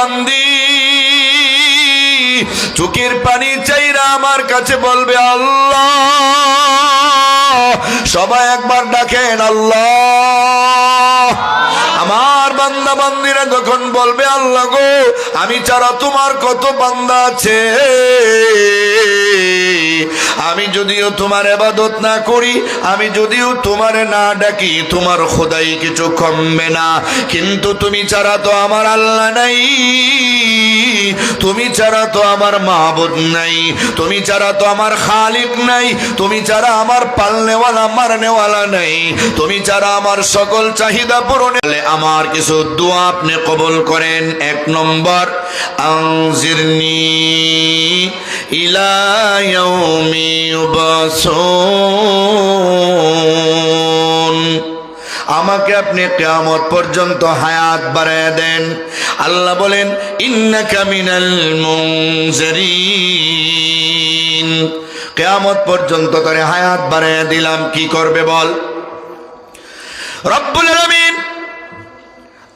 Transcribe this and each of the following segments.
বান্দি। চোখের পানি চাইরা আমার কাছে বলবে, আল্লাহ। সবাই একবার ডাকেন, আল্লাহ। আমার বান্দা বান্দিরা যখন বলবে, আল্লাহ গো, আমি ছাড়া তোমার কত বান্দা আছে? আমি যদিও তোমার এবাদত না করি, আমি যদিও তোমার না ডাকি, তোমার খোদাই কিছু কমবে না। কিন্তু তুমি ছাড়া তো আমার আল্লাহ নাই, তুমি ছাড়া তো আমার মাহবুদ নাই, তুমি ছাড়া তো আমার খালিক নাই, তুমি ছাড়া আমার পালনেওয়ালা, মারনেওয়ালা নাই, তুমি ছাড়া আমার সকল চাহিদা পূরণে আমার কিছু দোয়া আপনি কবল করেন। এক নম্বর আংজিরনি ইয়াউমি ইউবাসুন। আমাকে আপনি কেয়ামত পর্যন্ত হায়াত বাড়ায় দেন। আল্লাহ বলেন, ইন্নাকা মিনাল মুনজিরিন। কেয়ামত পর্যন্ত তোরে হায়াত বাড়ায় দিলাম। কি করবে বল? রব্বুল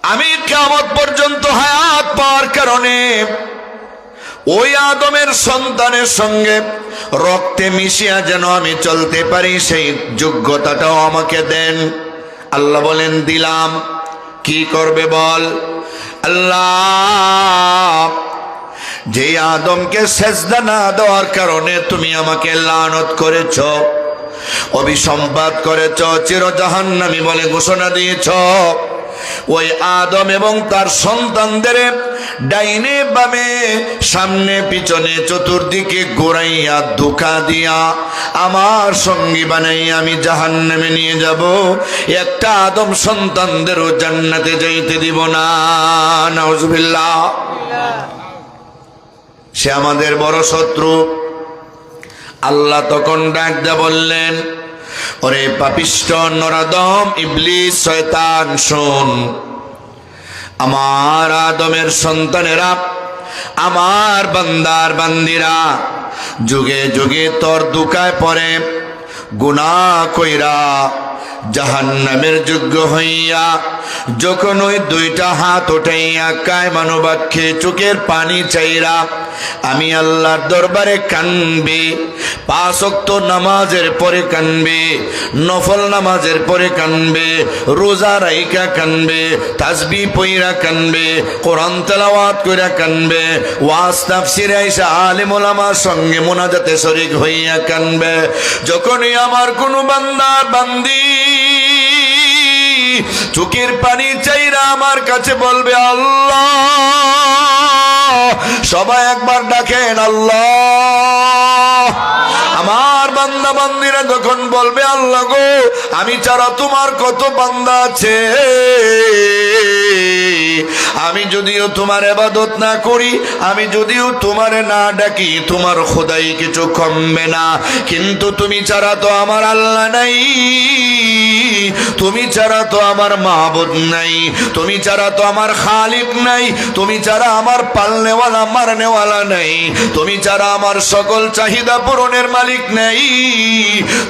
আমি কেয়ামত পর্যন্ত হায়াত পাওয়ার কারণে ওই আদমের সন্তানের সঙ্গে রক্তে মিশিয়া যেন আমি চলতে পারি, সেই যোগ্যতাটাও আমাকে দেন। আল্লাহ বলেন, দিলাম। কি করবে বল? আল্লাহ যে আদমকে সেজদা না দেওয়ার কারণে তুমি আমাকে লানত করেছ অভিসম্পাদ করেছ চির জাহান্নামি বলে ঘোষণা দিয়েছ। ওই আদম এবং তার সন্তানদের ডাইনে বামে, সামনে, পিছনে, চতুর্দিকে গোড়াইয়া ধোকা দিয়া আমার সঙ্গী বানাই আমি জাহান নামে নিয়ে যাব। একটা আদম সন্তানদেরও জান্নাতে যাইতে দিব না, নাউজুবিল্লাহ। সে আমাদের বড় শত্রু। আল্লাহ তখন ডাক দে বললেন, ওরে পাপিষ্ট নরাদম, ইবলিস, শয়তান, শোন আমার আদমের সন্তানেরা আমার বান্দার বান্দিরা যুগে যুগে তোর দুকায় পরে গুনাহ কইরা জাহান্নামের যোগ্য হইয়া যখন ওই দুইটা হাত উঠাইয়া কায় মানবাক্ষে চোখের পানি চাইরা আমি আল্লাহর দরবারে কানবে পাঁচক্ত নামাজের পরে কানবে, নফল নামাজের পরে কানবে, রোজা রাইকা কানবে তাসবি পইরা কানবে, কোরআন তেলাওয়াত কইরা কানবে, ওয়াজ তাফসির আইসা আলেম ওলামার সঙ্গে মোনাজাতে শরীক হইয়া কানবে। যখনই আমার কোনো বান্দার বান্দি চোখের পানি চাইরা আমার কাছে বলবে, আল্লাহ। সবাই একবার ডাকেন, আল্লাহ। আমার বান্দা বান্দিরা যখন বলবে, আল্লাহ গো, আমি ছাড়া তোমার কত বান্দা আছে? আমি যদিও তোমার এবাদত না করি, আমি যদিও তোমার না ডাকি, তোমার খোদাই কিছু কমবে না। কিন্তু তুমি ছাড়া তো আমার আল্লাহ নাই। তুমি ছাড়া তো আমার মাহবুদ নাই, তুমি ছাড়া তো আমার খালিক নাই, তুমি ছাড়া আমার পালনেওয়ালা, মারনেওয়ালা নাই, তুমি ছাড়া আমার সকল চাহিদা পূরণের মালিক নেই।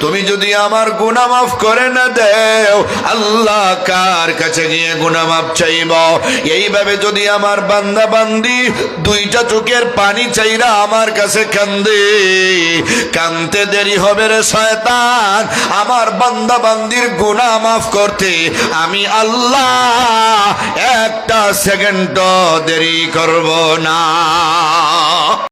তুমি যদি আমার গুণা মাফ করে না দেও, আল্লাহ কার কাছে গিয়ে গুণা মাফ চাইব? এইভাবে যদি আমার বান্দা বান্দি দুইটা চোখের পানি চাইরা আমার কাছে কান্দে, কানতে দেরি হবে রে শয়তান, আমার বান্দা বান্দির গুণা মাফ করতে আমি আল্লাহ একটা সেকেন্ড দেরি করব না।